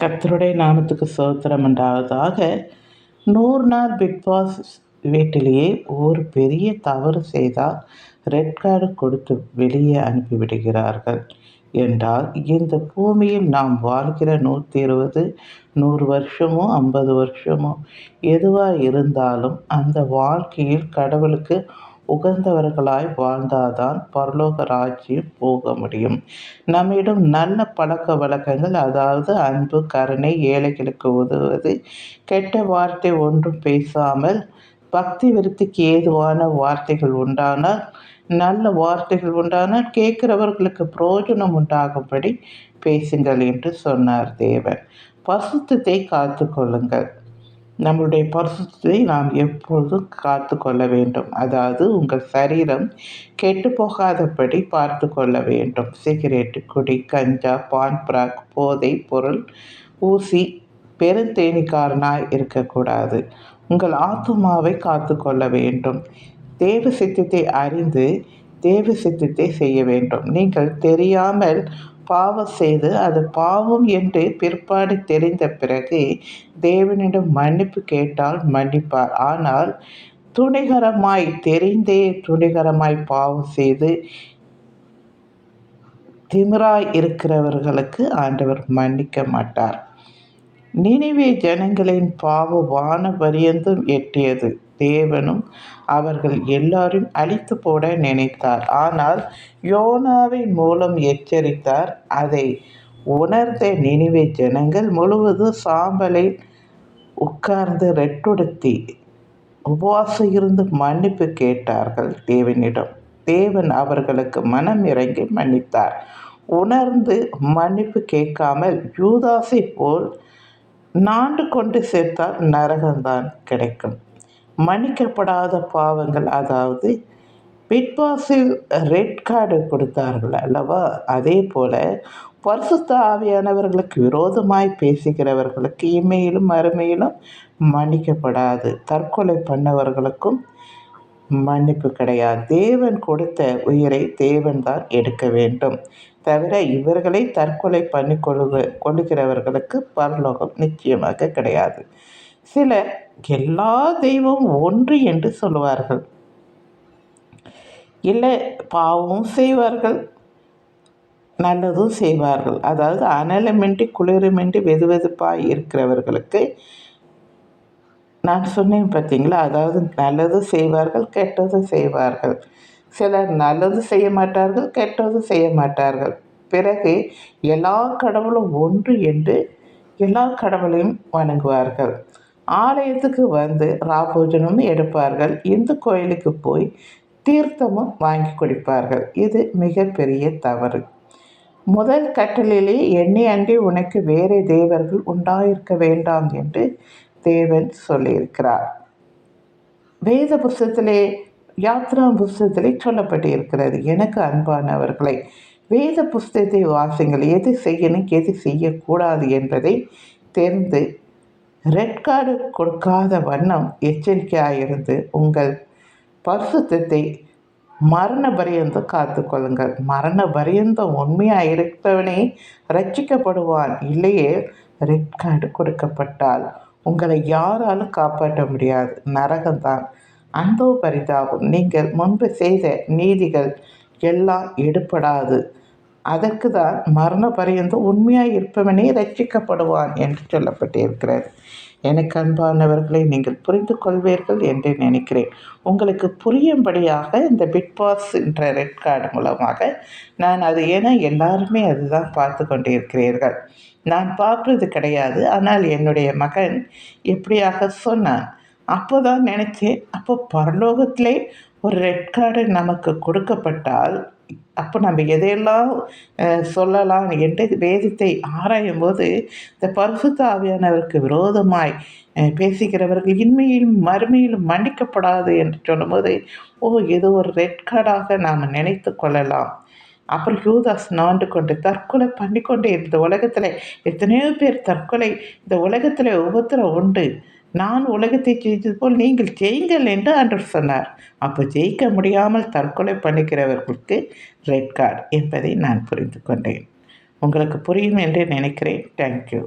கத்தருடைய நாமத்துக்கு சோத்திரம் உண்டாவதாக. நூறு நாள் பிக் பாஸ் வீட்டிலேயே ஒரு பெரிய தவறு செய்தால் ரெட் கார்டு கொடுத்து வெளியே அனுப்பிவிடுகிறார்கள் என்றால் இந்த பூமியில் நாம் வாழ்கிற நூற்றி இருபது நூறு வருஷமோ ஐம்பது வருஷமோ எதுவாக இருந்தாலும் அந்த வாழ்க்கையில் கடவுளுக்கு உகந்தவர்களாய் வாழ்ந்தாதான் பரலோக ராஜ்யம் போக முடியும். நம்மிடம் நல்ல பழக்க வழக்கங்கள் அதாவது அன்பு கருணை ஏழைகளுக்கு உதவுவது கெட்ட வார்த்தை ஒன்றும் பேசாமல் பக்தி விருத்திக்கு ஏதுவான வார்த்தைகள் உண்டானால் நல்ல வார்த்தைகள் உண்டானால் கேட்கிறவர்களுக்கு பிரயோஜனம் உண்டாகும்படி பேசுங்கள் என்று சொன்னார் தேவன். பசுத்தத்தை காத்து கொள்ளுங்கள். நம்மளுடைய பரிசுத்தை நாம் எப்பொழுதும் காத்து கொள்ள வேண்டும்? அதாவது உங்கள் சரீரம் கெட்டு போகாதபடி பார்த்து கொள்ள வேண்டும். சிகரெட்டு குடி கஞ்சா பான் பிராக் போதை பொருள் ஊசி பெருந்தேனிக்காரனாய் இருக்கக்கூடாது. உங்கள் ஆத்மாவை காத்து கொள்ள வேண்டும். தேவ சித்தத்தை அறிந்து தேவ சித்தத்தை செய்ய வேண்டும். நீங்கள் தெரியாமல் பாவம் செய்து அது பாவம் என்று பிற்பாடு தெரிந்த பிறகு தேவனிடம் மன்னிப்பு கேட்டால் மன்னிப்பார். ஆனால் துணிகரமாய் தெரிந்தே துணிகரமாய் பாவம் செய்து திமிராய் இருக்கிறவர்களுக்கு ஆண்டவர் மன்னிக்க மாட்டார். நினைவே ஜனங்களின் பாவ வான பரியந்தும் எட்டியது. தேவனும் அவர்கள் எல்லாரும் அழித்து போட நினைத்தார். ஆனால் யோனாவின் மூலம் எச்சரித்தார். அதை உணர்ந்த நினைவை ஜனங்கள் முழுவதும் சாம்பலை உட்கார்ந்து ரெட்டுடுத்தி உபவாசம் இருந்து மன்னிப்பு கேட்டார்கள் தேவனிடம். தேவன் அவர்களுக்கு மனம் இறங்கி மன்னித்தார். உணர்ந்து மன்னிப்பு கேட்காமல் யூதாசை போல் நாண்டு கொண்டு சேர்த்தால் நரகம்தான் கிடைக்கும். மன்னிக்கப்படாத பாவங்கள் அதாவது பிட்பாஸில் ரெட் கார்டு கொடுத்தார்கள் அல்லவா? அதே போல பரிசுத்த ஆவியானவர்களுக்கு விரோதமாய் பேசுகிறவர்களுக்கு இமையிலும் அருமையிலும் மன்னிக்கப்படாது. தற்கொலை பண்ணவர்களுக்கும் மன்னிப்பு கிடையாது. தேவன் கொடுத்த உயிரை தேவன் தான் எடுக்க வேண்டும். தவிர இவர்களை தற்கொலை பண்ணி கொள்ளுக கொள்ளுகிறவர்களுக்கு பரலோகம் நிச்சயமாக கிடையாது. சிலர் எல்லா தெய்வம் ஒன்று என்று சொல்லுவார்கள். இல்லை பாவமும் செய்வார்கள் நல்லதும் செய்வார்கள். அதாவது அனலமின்றி குளிருமின்றி வெது வெதுப்பாக இருக்கிறவர்களுக்கு நான் சொன்னேன் பார்த்தீங்களா? அதாவது நல்லது செய்வார்கள் கெட்டது செய்வார்கள். சிலர் நல்லது செய்ய மாட்டார்கள் கெட்டது செய்ய மாட்டார்கள். பிறகு எல்லா கடவுளும் ஒன்று என்று எல்லா கடவுளையும் வணங்குவார்கள். ஆலயத்துக்கு வந்து ராபோஜனமும் எடுப்பார்கள். இந்து கோயிலுக்கு போய் தீர்த்தமும் வாங்கி குடிப்பார்கள். இது மிகப்பெரிய தவறு. முதல் கட்டளிலே எண்ணி அன்றி உனக்கு வேறு தேவர்கள் உண்டாயிருக்க வேண்டாம் என்று தேவன் சொல்லியிருக்கிறார். வேத புஸ்தத்திலே யாத்ரா புஸ்தத்திலே சொல்லப்பட்டு இருக்கிறது எனக்கு அன்பானவர்களை வேத புஸ்தத்தை வாசிங்கள். எது செய்யணும் எது செய்யக்கூடாது என்பதை தெரிந்து ரெட் கார்டு கொடுக்காத வண்ணம் எச்சரிக்கையாக இருந்து உங்கள் பரிசுத்தத்தை மரண பரியந்தம் காத்து கொள்ளுங்கள் மரண பரியந்தம் உண்மையாக இருப்பவனே ரட்சிக்கப்படுவான் இல்லையே ரெட் கார்டு கொடுக்கப்பட்டால் உங்களை யாராலும் காப்பாற்ற முடியாது. நரகம்தான். அந்தோ பரிதாபம் நீங்கள் முன்பு செய்த நீதிகள் எல்லாம் எடுப்படாது அதற்கு தான் மரண பரியந்தம் உண்மையாக இருப்பவனே ரட்சிக்கப்படுவான் என்று சொல்லப்பட்டிருக்கிறது. எனக்கு அன்பானவர்களை நீங்கள் புரிந்து கொள்வீர்கள் என்று நினைக்கிறேன். உங்களுக்கு புரியும்படியாக இந்த பிக் பாஸ் என்ற ரெட் கார்டு மூலமாக நான் அது ஏன்னா எல்லாருமே அதுதான் பார்த்து கொண்டிருக்கிறீர்கள். நான் பார்ப்பது கிடையாது. ஆனால் என்னுடைய மகன் எப்படியாக சொன்னான் அப்போ தான் நினச்சேன் அப்போ பரலோகத்திலே ஒரு ரெட் கார்டு நமக்கு கொடுக்கப்பட்டால் அப்போ நம்ம எதையெல்லாம் சொல்லலாம் என்று வேதத்தை ஆராயும் போது இந்த பரிசுத்த ஆவியானவருக்கு விரோதமாய் பேசுகிறவர்கள் இன்மையிலும் மறுமையிலும் மன்னிக்கப்படாது என்று சொல்லும்போது ஓ ஏதோ ஒரு ரெட் கார்டாக நாம் நினைத்து கொள்ளலாம். அப்புறம் யூதாஸ் நாண்டு கொண்டு தற்கொலை பண்ணிக்கொண்டே இந்த உலகத்தில் எத்தனையோ பேர் தற்கொலை இந்த உலகத்தில் உபத்திரம் உண்டு. நான் உலகத்தை ஜெயித்தது போல் நீங்கள் ஜெயிங்கள் என்று அன்று சொன்னார். அப்போ ஜெயிக்க முடியாமல் தற்கொலை பண்ணிக்கிறவர்களுக்கு ரெட் கார்டு என்பதை நான் புரிந்து கொண்டேன். உங்களுக்கு புரியும் என்று நினைக்கிறேன். தேங்க்யூ